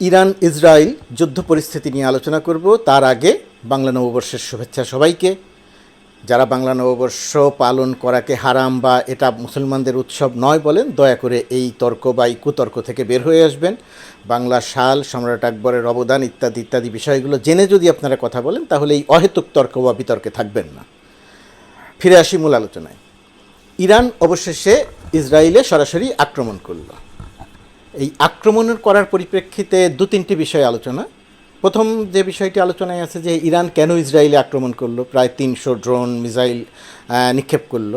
Iran Israel যুদ্ধ পরিস্থিতি নিয়ে আলোচনা করব। তার আগে বাংলা নববর্ষের শুভেচ্ছা সবাইকে। যারা বাংলা নববর্ষ পালন করাকে হারাম বা এটা মুসলমানদের উৎসব নয় বলেন, দয়া করে এই তর্ক বা এই কুতর্ক থেকে বের হয়ে আসবেন। বাংলা শাল, সম্রাট আকবরের অবদান ইত্যাদি ইত্যাদি বিষয়গুলো জেনে যদি আপনারা কথা বলেন, তাহলে এই অহেতুক তর্ক বা বিতর্কে থাকবেন না। ফিরে আসি মূল আলোচনায়। ইরান অবশেষে ইসরায়েলে সরাসরি আক্রমণ করল। এই আক্রমণ করার পরিপ্রেক্ষিতে দু তিনটি বিষয় আলোচনা। প্রথম যে বিষয়টি আলোচনায় আছে যে ইরান কেন ইসরায়েলে আক্রমণ করল, প্রায় তিনশো ড্রোন, মিসাইল নিক্ষেপ করল।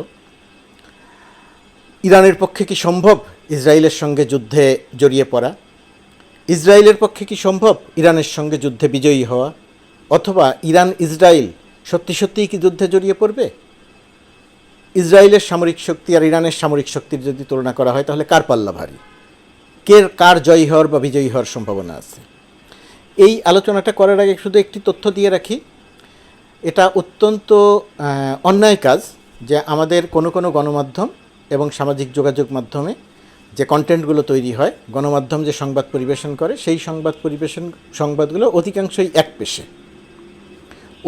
ইরানের পক্ষে কি সম্ভব ইসরায়েলের সঙ্গে যুদ্ধে জড়িয়ে পড়া? ইসরায়েলের পক্ষে কি সম্ভব ইরানের সঙ্গে যুদ্ধে বিজয়ী হওয়া? অথবা ইরান, ইসরায়েল সত্যি সত্যিই কি যুদ্ধে জড়িয়ে পড়বে? ইসরায়েলের সামরিক শক্তি আর ইরানের সামরিক শক্তির যদি তুলনা করা হয়, তাহলে কার পাল্লা ভারী? কে কার জয়ী হওয়ার বা বিজয়ী হওয়ার সম্ভাবনা আছে? এই আলোচনাটা করার আগে শুধু একটি তথ্য দিয়ে রাখি। এটা অত্যন্ত অন্যায় কাজ যে আমাদের কোনো কোনো গণমাধ্যম এবং সামাজিক যোগাযোগ মাধ্যমে যে কন্টেন্টগুলো তৈরি হয়, গণমাধ্যম যে সংবাদ পরিবেশন করে, সেই সংবাদ পরিবেশন, সংবাদগুলো অধিকাংশই এক পেশে।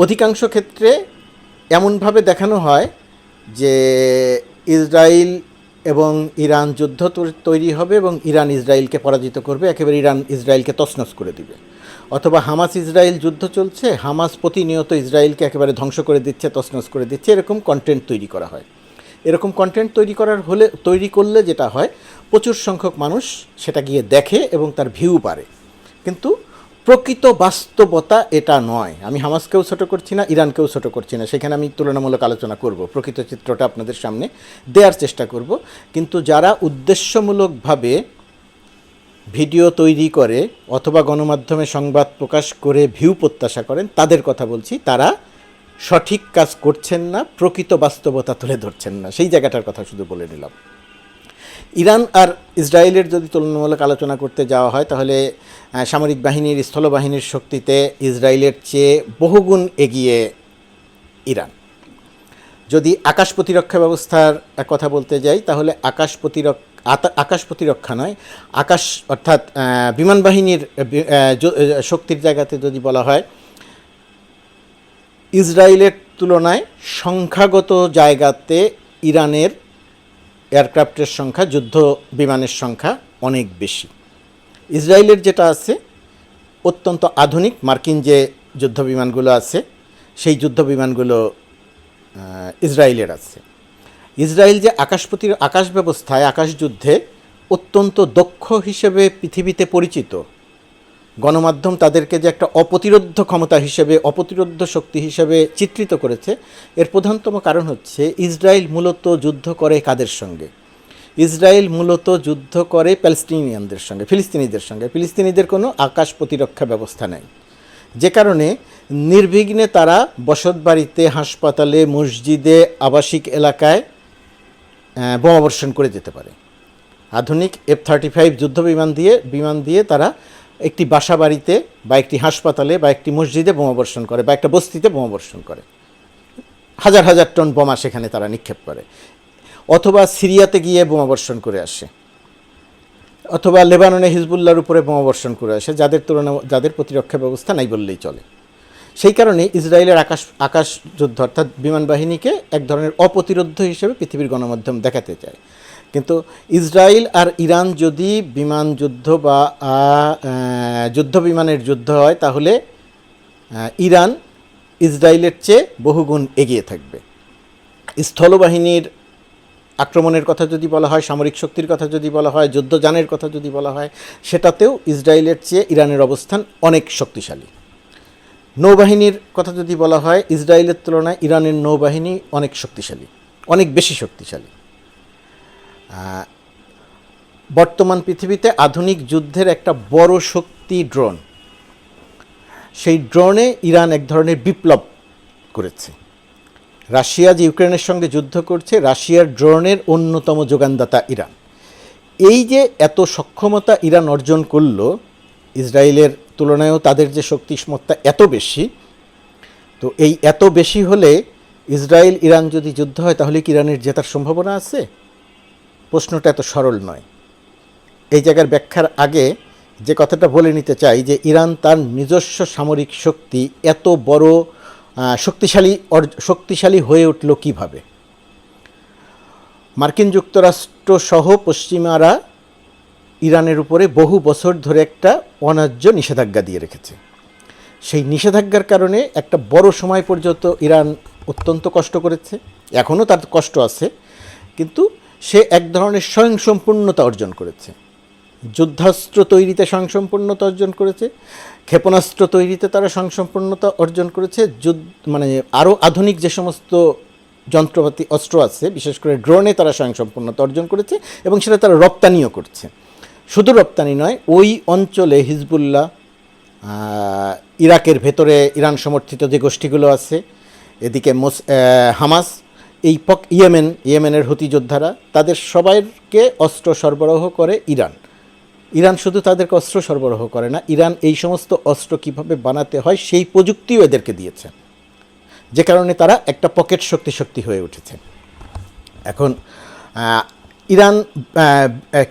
অধিকাংশ ক্ষেত্রে এমনভাবে দেখানো হয় যে ইসরায়েল এবং ইরান যুদ্ধ তৈরি হবে এবং ইরান ইসরায়েলকে পরাজিত করবে, একেবারে ইরান ইসরায়েলকে তছনছ করে দিবে। অথবা হামাস ইসরায়েল যুদ্ধ চলছে, হামাস প্রতিনিয়ত ইসরায়েলকে একেবারে ধ্বংস করে দিচ্ছে, তছনছ করে দিচ্ছে, এরকম কন্টেন্ট তৈরি করা হয়। এরকম কন্টেন্ট তৈরি করার হলে তৈরি করলে যেটা হয়, প্রচুর সংখ্যক মানুষ সেটা গিয়ে দেখে এবং তার ভিউ পারে কিন্তু প্রকৃত বাস্তবতা এটা নয়। আমি হামাসকেও ছোট করছি না, ইরানকেও ছোট করছি না। সেখানে আমি তুলনামূলক আলোচনা করব, প্রকৃত চিত্রটা আপনাদের সামনে দেওয়ার চেষ্টা করব। কিন্তু যারা উদ্দেশ্যমূলকভাবে ভিডিও তৈরি করে অথবা গণমাধ্যমে সংবাদ প্রকাশ করে ভিউ প্রত্যাশা করেন, তাদের কথা বলছি, তারা সঠিক কাজ করছেন না, প্রকৃত বাস্তবতা তুলে ধরছেন না। সেই জায়গাটার কথা শুধু বলে নিলাম ইরান আর ইসরায়েলের যদি তুলনামূলক আলোচনা করতে যাওয়া হয়, তাহলে সামরিক বাহিনীর, স্থলবাহিনীর শক্তিতে ইসরায়েলের চেয়ে বহুগুণ এগিয়ে ইরান। যদি আকাশ প্রতিরক্ষা ব্যবস্থার কথা বলতে যাই, তাহলে আকাশ প্রতিরক্ষা আকাশ প্রতিরক্ষা নয়, আকাশ অর্থাৎ বিমান বাহিনীর শক্তির জায়গাতে যদি বলা হয়, ইসরায়েলের তুলনায় সংখ্যাগত জায়গাতে ইরানের এয়ারক্রাফটের সংখ্যা, যুদ্ধ বিমানের সংখ্যা অনেক বেশি। ইসরায়েলের যেটা আছে, অত্যন্ত আধুনিক, মার্কিন যে যুদ্ধ বিমানগুলো আছে, সেই যুদ্ধ বিমানগুলো ইসরায়েলের আছে। ইসরায়েল যে আকাশপতির আকাশ ব্যবস্থায় আকাশ যুদ্ধে অত্যন্ত দক্ষ হিসেবে পৃথিবীতে পরিচিত গণমাধ্যম তাদেরকে যে একটা অপ্রতিরোধ ক্ষমতা হিসেবে, অপ্রতিরোধ শক্তি হিসেবে চিত্রিত করেছে, এর প্রধানতম কারণ হচ্ছে ইসরায়েল মূলত যুদ্ধ করে কাদের সঙ্গে? ইসরায়েল মূলত যুদ্ধ করে প্যালেস্টিনিয়ানদের সঙ্গে, ফিলিস্তিনিদের সঙ্গে। ফিলিস্তিনিদের কোনো আকাশ প্রতিরক্ষা ব্যবস্থা নেই। যে কারণে নির্বিঘ্নে তারা বসতবাড়িতে হাসপাতালে, মসজিদে, আবাসিক এলাকায় বোমাবর্ষণ করে যেতে পারে। আধুনিক এফ থার্টি ফাইভ যুদ্ধ বিমান দিয়ে বিমান দিয়ে তারা একটি বাসা বাড়িতে বা একটি হাসপাতালে বা একটি মসজিদে বোমাবর্ষণ করে বা একটা বস্তিতে বোমাবর্ষণ করে। হাজার হাজার টন বোমা সেখানে তারা নিক্ষেপ করে। অথবা সিরিয়াতে গিয়ে বোমাবর্ষণ করে আসে। অথবা লেবাননে হিজবুল্লাহর উপরে বোমাবর্ষণ করে আসে, যাদের তুলনা যাদের প্রতিরক্ষা ব্যবস্থা নাই বললেই চলে। সেই কারণে ইসরায়েলের আকাশ আকাশ যুদ্ধ অর্থাৎ বিমান বাহিনীকে এক ধরনের অপ্রতিরোধ হিসেবে পৃথিবীর গণমাধ্যম দেখাতে চায়। কিন্তু ইসরায়েল আর ইরান যদি বিমান যুদ্ধ বা যুদ্ধ বিমানের যুদ্ধ হয়, তাহলে ইরান ইসরায়েলের চেয়ে বহুগুণ এগিয়ে থাকবে। স্থলবাহিনীর আক্রমণের কথা যদি বলা হয়, সামরিক শক্তির কথা যদি বলা হয়, যুদ্ধযানের কথা যদি বলা হয়, সেটাতেও ইসরায়েলের চেয়ে ইরানের অবস্থান অনেক শক্তিশালী। নৌবাহিনীর কথা যদি বলা হয় ইসরায়েলের তুলনায় ইরানের নৌবাহিনী অনেক শক্তিশালী, অনেক বেশি শক্তিশালী। বর্তমান পৃথিবীতে আধুনিক যুদ্ধের একটা বড় শক্তি ড্রোন। সেই ড্রোনে ইরান এক ধরনের বিপ্লব করেছে। রাশিয়া যে ইউক্রেনের সঙ্গে যুদ্ধ করছে, রাশিয়ার ড্রোনের অন্যতম যোগানদাতা ইরান। এই যে এত সক্ষমতা ইরান অর্জন করল, ইসরায়েলের তুলনায়ও তাদের যে শক্তি সমর্থা এত বেশি, তো এই এত বেশি হলে ইসরায়েল ইরান যদি যুদ্ধ হয়, তাহলে কি ইরানের জেতার সম্ভাবনা আছে? প্রশ্নটা এত সরল নয়। এই জায়গার ব্যাখ্যার আগে যে কথাটা বলে নিতে চাই যে ইরান তার নিজস্ব সামরিক শক্তি এত বড় শক্তিশালী শক্তিশালী হয়ে উঠল কীভাবে? মার্কিন যুক্তরাষ্ট্র সহ পশ্চিমারা ইরানের উপরে বহু বছর ধরে একটা অন্যায্য নিষেধাজ্ঞা দিয়ে রেখেছে। সেই নিষেধাজ্ঞার কারণে একটা বড় সময় পর্যন্ত ইরান অত্যন্ত কষ্ট করেছে। এখনও তার কষ্ট আছে। কিন্তু সে এক ধরনের স্বয়ংসম্পূর্ণতা অর্জন করেছে। যুদ্ধাস্ত্র তৈরিতে স্বয়ংসম্পূর্ণতা অর্জন করেছে, ক্ষেপণাস্ত্র তৈরিতে তারা স্বয়ংসম্পূর্ণতা অর্জন করেছে, যুদ্ধ মানে আরও আধুনিক যে সমস্ত যন্ত্রপাতি, অস্ত্র আছে, বিশেষ করে ড্রোনে তারা স্বয়ংসম্পূর্ণতা অর্জন করেছে এবং সেটা তারা রপ্তানিও করছে। শুধু রপ্তানি নয়, ওই অঞ্চলে হিজবুল্লাহ ইরাকের ভেতরে ইরান সমর্থিত যে গোষ্ঠীগুলো আছে, এদিকে মোস হামাস এই পক, ইয়েমেন, ইয়েমেনের হতিযোদ্ধারা তাদের সবাইকে অস্ত্র সরবরাহ করে ইরান। ইরান শুধু তাদেরকে অস্ত্র সরবরাহ করে না, ইরান এই সমস্ত অস্ত্র কীভাবে বানাতে হয়, সেই প্রযুক্তিও এদেরকে দিয়েছে। যে কারণে তারা একটা পকেট শক্তি শক্তি হয়ে উঠেছে। এখন ইরান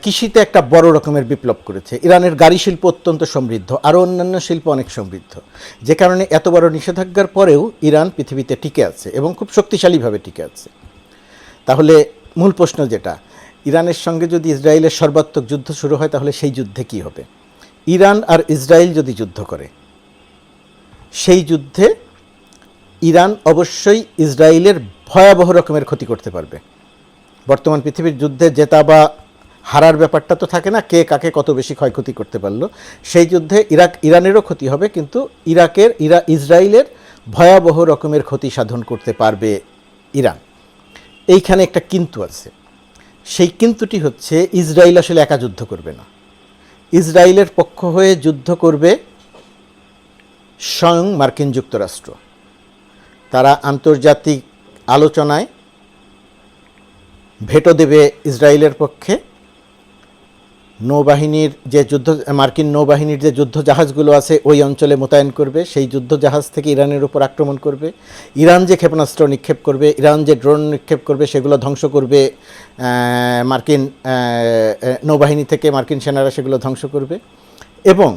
কৃষিতে একটা বড় রকমের বিপ্লব করেছে। ইরানের গাড়ি শিল্প অত্যন্ত সমৃদ্ধ আরও অন্যান্য শিল্প অনেক সমৃদ্ধ। যে কারণে এত বড় নিষেধাজ্ঞার পরেও ইরান পৃথিবীতে টিকে আছে এবং খুব শক্তিশালীভাবে টিকে আছে। তাহলে মূল প্রশ্ন যেটা, ইরানের সঙ্গে যদি ইসরায়েলের সর্বাত্মক যুদ্ধ শুরু হয়, তাহলে সেই যুদ্ধে কি হবে? ইরান আর ইসরায়েল যদি যুদ্ধ করে, সেই যুদ্ধে ইরান অবশ্যই ইসরায়েলের ভয়াবহ রকমের ক্ষতি করতে পারবে। বর্তমান পৃথিবীর যুদ্ধে জেতা বা হারার ব্যাপারটা তো থাকে না, কে কাকে কত বেশি ক্ষয়ক্ষতি করতে পারল। সেই যুদ্ধে ইরাক, ইরানেরও ক্ষতি হবে, কিন্তু ইরাকের, ইরা, ইসরায়েলের ভয়াবহ রকমের ক্ষতি সাধন করতে পারবে ইরান। এইখানে একটা কিন্তু আছে। সেই কিন্তুটি হচ্ছে, ইসরায়েল আসলে একা যুদ্ধ করবে না। ইসরায়েলের পক্ষ হয়ে যুদ্ধ করবে স্বয়ং মার্কিন যুক্তরাষ্ট্র। তারা আন্তর্জাতিক আলোচনায় ভেটো দেবে ইসরায়েলের পক্ষে। নৌবাহিনীর যে যুদ্ধ, মার্কিন নৌবাহিনীর যে যুদ্ধ জাহাজগুলো আছে, ওই অঞ্চলে মোতায়েন করবে। সেই যুদ্ধ জাহাজ থেকে ইরানের উপর আক্রমণ করবে। ইরান যে ক্ষেপণাস্ত্র নিক্ষেপ করবে, ইরান যে ড্রোন নিক্ষেপ করবে, সেগুলো ধ্বংস করবে মার্কিন নৌবাহিনী থেকে মার্কিন সেনারা সেগুলো ধ্বংস করবে। এবং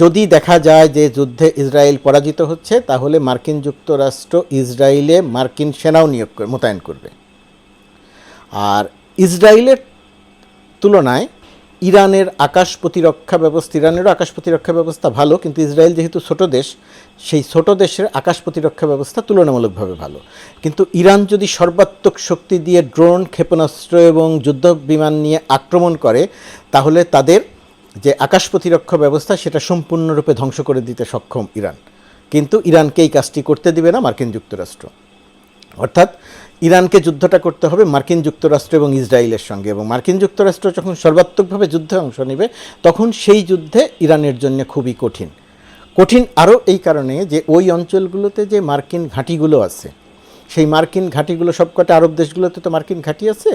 যদি দেখা যায় যে যুদ্ধে ইসরায়েল পরাজিত হচ্ছে, তাহলে মার্কিন যুক্তরাষ্ট্র ইসরায়েলে মার্কিন সেনাও নিয়োগ মোতায়েন করবে। আর ইসরায়েলের তুলনায় ইরানের আকাশ প্রতিরক্ষা ব্যবস্থা, ইরানেরও আকাশ প্রতিরক্ষা ব্যবস্থা ভালো, কিন্তু ইসরায়েল যেহেতু ছোট দেশ, সেই ছোট দেশের আকাশ প্রতিরক্ষা ব্যবস্থা তুলনামূলকভাবে ভালো। কিন্তু ইরান যদি সর্বাত্মক শক্তি দিয়ে ড্রোন, ক্ষেপণাস্ত্র এবং যুদ্ধ বিমান নিয়ে আক্রমণ করে, তাহলে তাদের যে আকাশ প্রতিরক্ষা ব্যবস্থা, সেটা সম্পূর্ণরূপে ধ্বংস করে দিতে সক্ষম ইরান। কিন্তু ইরানকে এই কাজটি করতে দিবে না মার্কিন যুক্তরাষ্ট্র। অর্থাৎ ইরানকে যুদ্ধটা করতে হবে মার্কিন যুক্তরাষ্ট্র এবং ইসরায়েলের সঙ্গে। এবং মার্কিন যুক্তরাষ্ট্র যখন সর্বাত্মকভাবে যুদ্ধে অংশ নেবে, তখন সেই যুদ্ধে ইরানের জন্য খুবই কঠিন। কঠিন আরও এই কারণে যে ওই অঞ্চলগুলোতে যে মার্কিন ঘাঁটিগুলো আছে, সেই মার্কিন ঘাঁটিগুলো সবকটা আরব দেশগুলোতে তো মার্কিন ঘাঁটি আছে,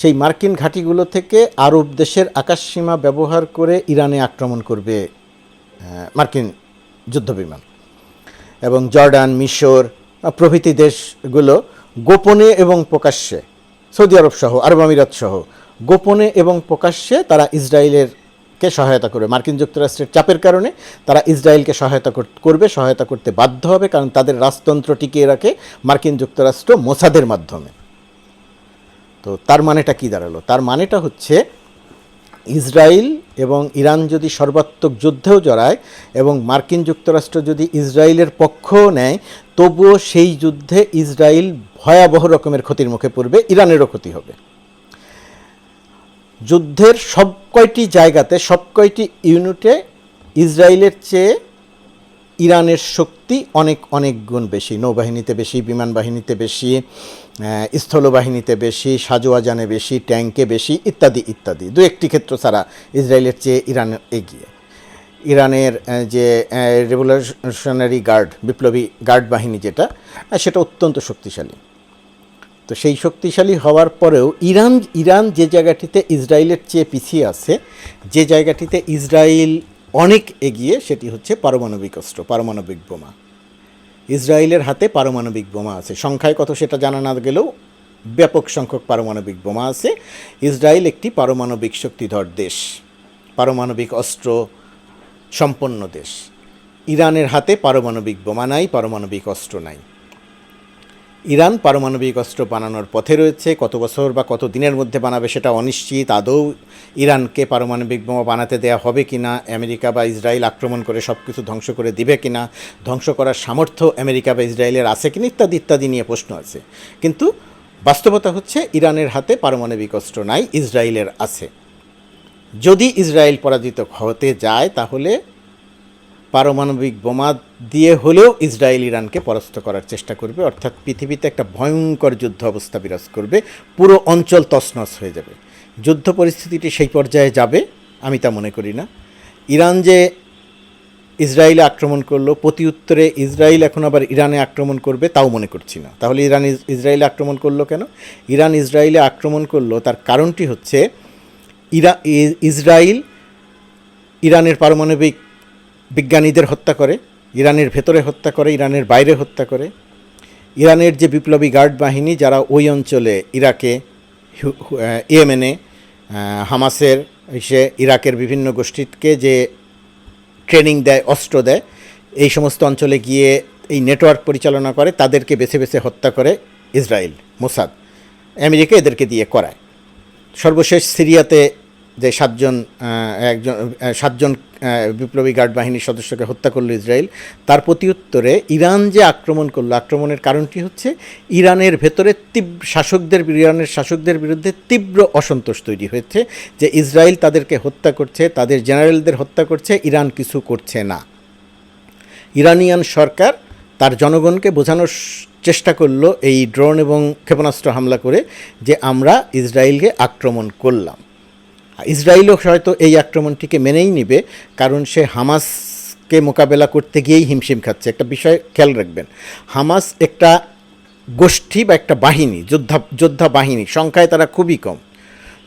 সেই মার্কিন ঘাঁটিগুলো থেকে আরব দেশের আকাশসীমা ব্যবহার করে ইরানে আক্রমণ করবে মার্কিন যুদ্ধবিমান। এবং জর্ডান, মিশর, প্রভৃতি দেশগুলো গোপনে এবং প্রকাশ্যে, সৌদি আরব সহ, আরব আমিরাত সহ, গোপনে এবং প্রকাশ্যে তারা ইসরায়েলের কে সহায়তা করবে। মার্কিন যুক্তরাষ্ট্রের চাপের কারণে তারা ইসরায়েলকে সহায়তা করবে, সহায়তা করতে বাধ্য হবে কারণ তাদের রাজতন্ত্র টিকিয়ে রাখে মার্কিন যুক্তরাষ্ট্র মোসাদের মাধ্যমে। তো তার মানেটা কি দাঁড়াল? তার মানেটা হচ্ছে ইসরায়েল এবং ইরান যদি সর্বাত্মক যুদ্ধেও জড়ায় এবং মার্কিন যুক্তরাষ্ট্র যদি ইসরায়েলের পক্ষও নেয়, তবুও সেই যুদ্ধে ইসরায়েল ভয়াবহ রকমের ক্ষতির মুখে পড়বে, ইরানেরও ক্ষতি হবে। যুদ্ধের সব কয়টি জায়গাতে, সব কয়টি ইউনিটে ইসরায়েলের চেয়ে ইরানের শক্তি অনেক অনেক গুণ বেশি। নৌবাহিনীতে বেশি বিমান বাহিনীতে বেশি স্থলবাহিনীতে বেশি, সাজোয়াজানে বেশি ট্যাঙ্কে বেশি, ইত্যাদি ইত্যাদি। দু একটি ক্ষেত্র ছাড়া ইসরায়েলের চেয়ে ইরান এগিয়ে। ইরানের যে রেভলিউশনারি গার্ড, বিপ্লবী গার্ড বাহিনী যেটা সেটা অত্যন্ত শক্তিশালী। তো সেই শক্তিশালী হওয়ার পরেও ইরান ইরান যে জায়গাটিতে ইসরায়েলের চেয়ে পিছিয়ে আছে, যে জায়গাটিতে ইসরায়েল অনেক এগিয়ে, সেটি হচ্ছে পারমাণবিক অস্ত্র, পারমাণবিক বোমা। ইসরায়েলের হাতে পারমাণবিক বোমা আছে। সংখ্যায় কত সেটা জানা না গেলেও ব্যাপক সংখ্যক পারমাণবিক বোমা আছে। ইসরায়েল একটি পারমাণবিক শক্তিধর দেশ, পারমাণবিক অস্ত্র সম্পন্ন দেশ। ইরানের হাতে পারমাণবিক বোমা নাই, পারমাণবিক অস্ত্র নাই। ইরান পারমাণবিক অস্ত্র বানানোর পথে রয়েছে, কত বছর বা কত দিনের মধ্যে বানাবে সেটা অনিশ্চিত, আদৌ ইরানকে পারমাণবিক বোমা বানাতে দেওয়া হবে কি না আমেরিকা বা ইসরায়েল আক্রমণ করে সব কিছু ধ্বংস করে দিবে কি না ধ্বংস করার সামর্থ্য আমেরিকা বা ইসরায়েলের আছে কিনা ইত্যাদি ইত্যাদি নিয়ে প্রশ্ন আছে। কিন্তু বাস্তবতা হচ্ছে ইরানের হাতে পারমাণবিক অস্ত্র নাই, ইসরায়েলের আছে। যদি ইসরায়েল পরাজিত হতে যায় তাহলে পারমাণবিক বোমা দিয়ে হলেও ইসরায়েল ইরানকে পরাস্ত করার চেষ্টা করবে, অর্থাৎ পৃথিবীতে একটা ভয়ঙ্কর যুদ্ধ অবস্থা বিরাজ করবে, পুরো অঞ্চল তছনছ হয়ে যাবে। যুদ্ধ পরিস্থিতিটি সেই পর্যায়ে যাবে, আমি তা মনে করি না। ইরান যে ইসরায়েলে আক্রমণ করল, প্রতি উত্তরে ইসরায়েল এখন আবার ইরানে আক্রমণ করবে, তাও মনে করছি না। তাহলে ইরান ইসরায়েলে আক্রমণ করল কেন? ইরান ইসরায়েলে আক্রমণ করল, তার কারণটি হচ্ছে ইরা ইসরায়েল ইরানের পারমাণবিক বিজ্ঞানীদের হত্যা করে, ইরানের ভেতরে হত্যা করে, ইরানের বাইরে হত্যা করে। ইরানের যে বিপ্লবী গার্ড বাহিনী যারা ওই অঞ্চলে ইরাকে ইয়েমেনে হামাসের সে ইরাকের বিভিন্ন গোষ্ঠীকে যে ট্রেনিং দেয়, অস্ত্র দেয়, এই সমস্ত অঞ্চলে গিয়ে এই নেটওয়ার্ক পরিচালনা করে, তাদেরকে বেছে বেছে হত্যা করে ইসরায়েল, মোসাদ। আমেরিকা এদেরকে দিয়ে করায়। সর্বশেষ সিরিয়াতে যে সাতজন একজন সাতজন বিপ্লবী গার্ড বাহিনীর সদস্যকে হত্যা করল ইসরায়েল, তার প্রতি উত্তরে ইরান যে আক্রমণ করল, আক্রমণের কারণটি হচ্ছে ইরানের ভেতরে তীব্র শাসকদের, ইরানের শাসকদের বিরুদ্ধে তীব্র অসন্তোষ তৈরি হয়েছে যে ইসরায়েল তাদেরকে হত্যা করছে, তাদের জেনারেলদের হত্যা করছে, ইরান কিছু করছে না। ইরানিয়ান সরকার তার জনগণকে বোঝানোর চেষ্টা করল এই ড্রোন এবং ক্ষেপণাস্ত্র হামলা করে যে আমরা ইসরায়েলকে আক্রমণ করলাম। ইসরায়েলও হয়তো এই আক্রমণটিকে মেনেই নিবে, কারণ সে হামাসকে মোকাবেলা করতে গিয়েই হিমশিম খাচ্ছে। একটা বিষয় খেয়াল রাখবেন, হামাস একটা গোষ্ঠী বা একটা বাহিনী, যোদ্ধা যোদ্ধা বাহিনী, সংখ্যায় তারা খুবই কম।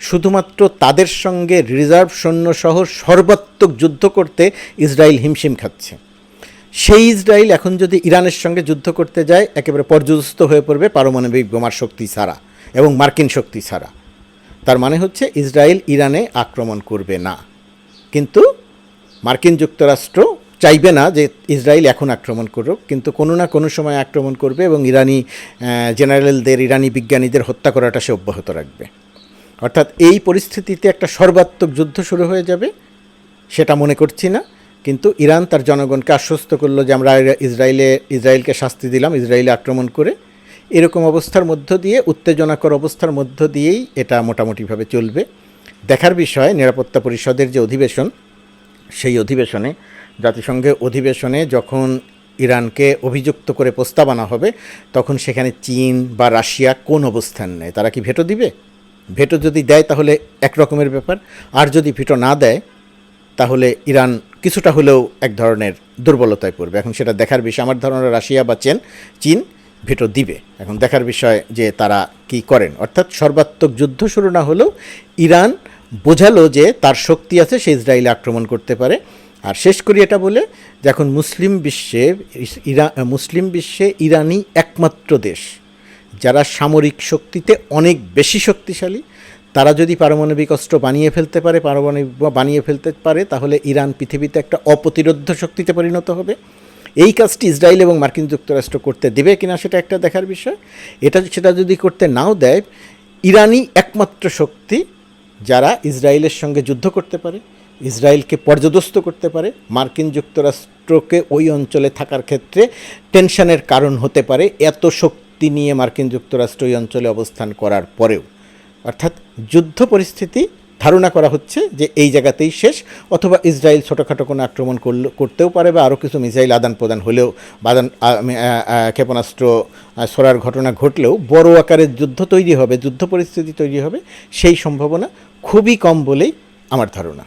শুধুমাত্র তাদের সঙ্গে রিজার্ভ সৈন্যসহ সর্বাত্মক যুদ্ধ করতে ইসরায়েল হিমশিম খাচ্ছে। সেই ইসরায়েল এখন যদি ইরানের সঙ্গে যুদ্ধ করতে যায়, একেবারে পর্যদস্ত হয়ে পড়বে পারমাণবিক বোমার শক্তি ছাড়া এবং মার্কিন শক্তি ছাড়া। তার মানে হচ্ছে ইসরায়েল ইরানে আক্রমণ করবে না। কিন্তু মার্কিন যুক্তরাষ্ট্র চাইবে না যে ইসরায়েল এখন আক্রমণ করুক, কিন্তু কোনো না কোনো সময় আক্রমণ করবে এবং ইরানি জেনারেলদের, ইরানি বিজ্ঞানীদের হত্যা করাটা সে অব্যাহত রাখবে। অর্থাৎ এই পরিস্থিতিতে একটা সর্বাত্মক যুদ্ধ শুরু হয়ে যাবে, সেটা মনে করছি না। কিন্তু ইরান তার জনগণকে আশ্বস্ত করল যে আমরা ইসরায়েলে, ইসরায়েলকে শাস্তি দিলাম, ইসরায়েলে আক্রমণ করে। এরকম অবস্থার মধ্য দিয়ে, উত্তেজনাকর অবস্থার মধ্য দিয়েই এটা মোটামুটিভাবে চলবে। দেখার বিষয়, নিরাপত্তা পরিষদের যে অধিবেশন, সেই অধিবেশনে, জাতিসংঘের অধিবেশনে যখন ইরানকে অভিযুক্ত করে প্রস্তাব আনা হবে, তখন সেখানে চীন বা রাশিয়া কোন অবস্থান নেয়? তারা কি ভেটো দিবে? ভেটো যদি দেয় তাহলে এক রকমের ব্যাপার। আর যদি ভেটো না দেয়, তাহলে ইরান কিছুটা হলেও এক ধরনের দুর্বলতায় পড়বে। এখন সেটা দেখার বিষয়। আমার ধারণা রাশিয়া বা চেন চীন ভেটো দিবে। এখন দেখার বিষয় যে তারা কি করেন। অর্থাৎ সর্বাত্মক যুদ্ধ শুরু না হলেও ইরান বোঝালো যে তার শক্তি আছে, সে ইসরায়েলে আক্রমণ করতে পারে। আর শেষ করি এটা বলে যে এখন মুসলিম বিশ্বে, ইরা, মুসলিম বিশ্বে ইরানই একমাত্র দেশ, যারা সামরিক শক্তিতে অনেক বেশি শক্তিশালী। তারা যদি পারমাণবিক অস্ত্র বানিয়ে ফেলতে পারে, পারমাণবিক বানিয়ে ফেলতে পারে, তাহলে ইরান পৃথিবীতে একটা অপ্রতিরোধ্য শক্তিতে পরিণত হবে। এই কাজটি ইসরায়েল এবং মার্কিন যুক্তরাষ্ট্র করতে দেবে কিনা সেটা একটা দেখার বিষয়। এটা সেটা যদি করতে নাও দেয়, ইরানই একমাত্র শক্তি যারা ইসরায়েলের সঙ্গে যুদ্ধ করতে পারে, ইসরায়েলকে পর্যদস্ত করতে পারে, মার্কিন যুক্তরাষ্ট্রকে ওই অঞ্চলে থাকার ক্ষেত্রে টেনশনের কারণ হতে পারে এত শক্তি নিয়ে মার্কিন যুক্তরাষ্ট্র ওই অঞ্চলে অবস্থান করার পরেও। অর্থাৎ যুদ্ধ পরিস্থিতি ধারণা করা হচ্ছে যে এই জায়গাতেই শেষ, অথবা ইসরায়েল ছোটোখাটো কোনো আক্রমণ করল, করতেও পারে বা আরও কিছু মিসাইল আদান প্রদান হলেও বাদান ক্ষেপণাস্ত্র সরার ঘটনা ঘটলেও বড় আকারের যুদ্ধ তৈরি হবে, যুদ্ধ পরিস্থিতি তৈরি হবে, সেই সম্ভাবনা খুবই কম বলেই আমার ধারণা।